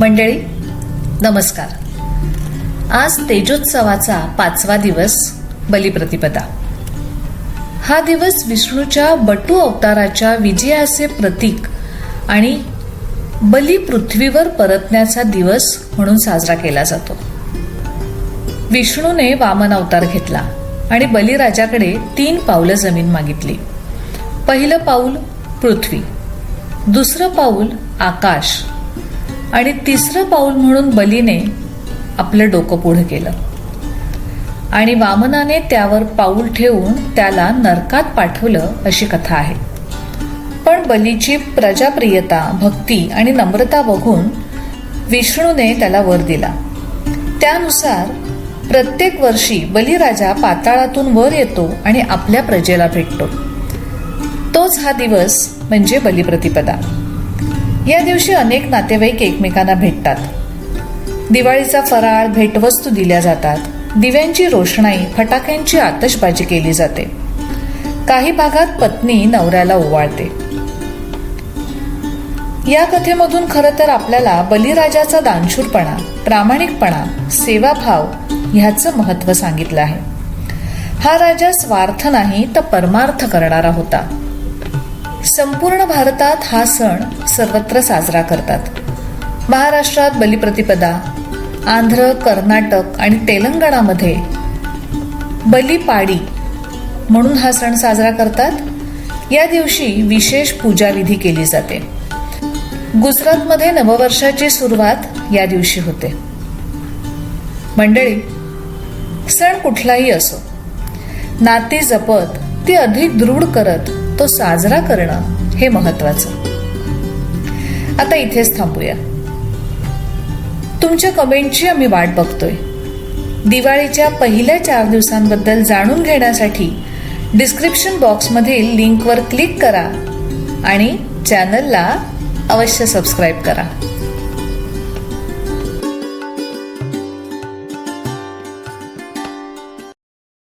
मंडळी नमस्कार. आज तेजोत्सवाचा पाचवा दिवस बलिप्रतिपदा. हा दिवस विष्णूच्या बटू अवताराच्या विजयाचे प्रतीक आणि बली पृथ्वीवर परतण्याचा दिवस म्हणून साजरा केला जातो. विष्णूने वामन अवतार घेतला आणि बलिराजाकडे तीन पावलं जमीन मागितली. पहिलं पाऊल पृथ्वी दुसरं पाऊल आकाश आणि तिसरं पाऊल म्हणून बलीने आपलं डोकं पुढं केलं. आणि वामनाने त्यावर पाऊल ठेवून त्याला नरकात पाठवलं अशी कथा आहे. पण बलीची प्रजाप्रियता भक्ती आणि नम्रता बघून विष्णूने त्याला वर दिला. त्यानुसार प्रत्येक वर्षी बलिराजा पाताळातून वर येतो आणि आपल्या प्रजेला भेटतो. तोच हा दिवस म्हणजे बलिप्रतिपदा. या दिवशी अनेक नातेवाईक एकमेकांना भेटतात. दिवाळीचा फराळ भेटवस्तू दिल्या जातात. दिव्यांची रोषणाई फटाक्यांची आतषबाजी केली जाते. काही भागात पत्नी नवऱ्याला ओवाळते. या कथेमधून खरं तर आपल्याला बलिराजाचा दानशूरपणा प्रामाणिकपणा सेवाभाव ह्याचं महत्त्व सांगितलं आहे. हा राजा स्वार्थ नाही तर परमार्थ करणारा होता. संपूर्ण भारतात हा सण सर्वत्र साजरा करतात. महाराष्ट्रात बलिप्रतिपदा आंध्र कर्नाटक आणि तेलंगणामध्ये बलिपाडी म्हणून हा सण साजरा करतात. या दिवशी विशेष पूजाविधी केली जाते. गुजरातमध्ये नववर्षाची सुरुवात या दिवशी होते. मंडळी सण कुठलाही असो नाती जपत ती अधिक दृढ करत तो साजरा करणं हे महत्वाचं. आता इथेच थांबूया. तुमच्या कमेंटची आम्ही वाट बघतोय. दिवाळीच्या पहिल्या चार दिवसांबद्दल जाणून घेण्यासाठी डिस्क्रिप्शन बॉक्समधील लिंकवर क्लिक करा आणि चॅनलला अवश्य सबस्क्राईब करा.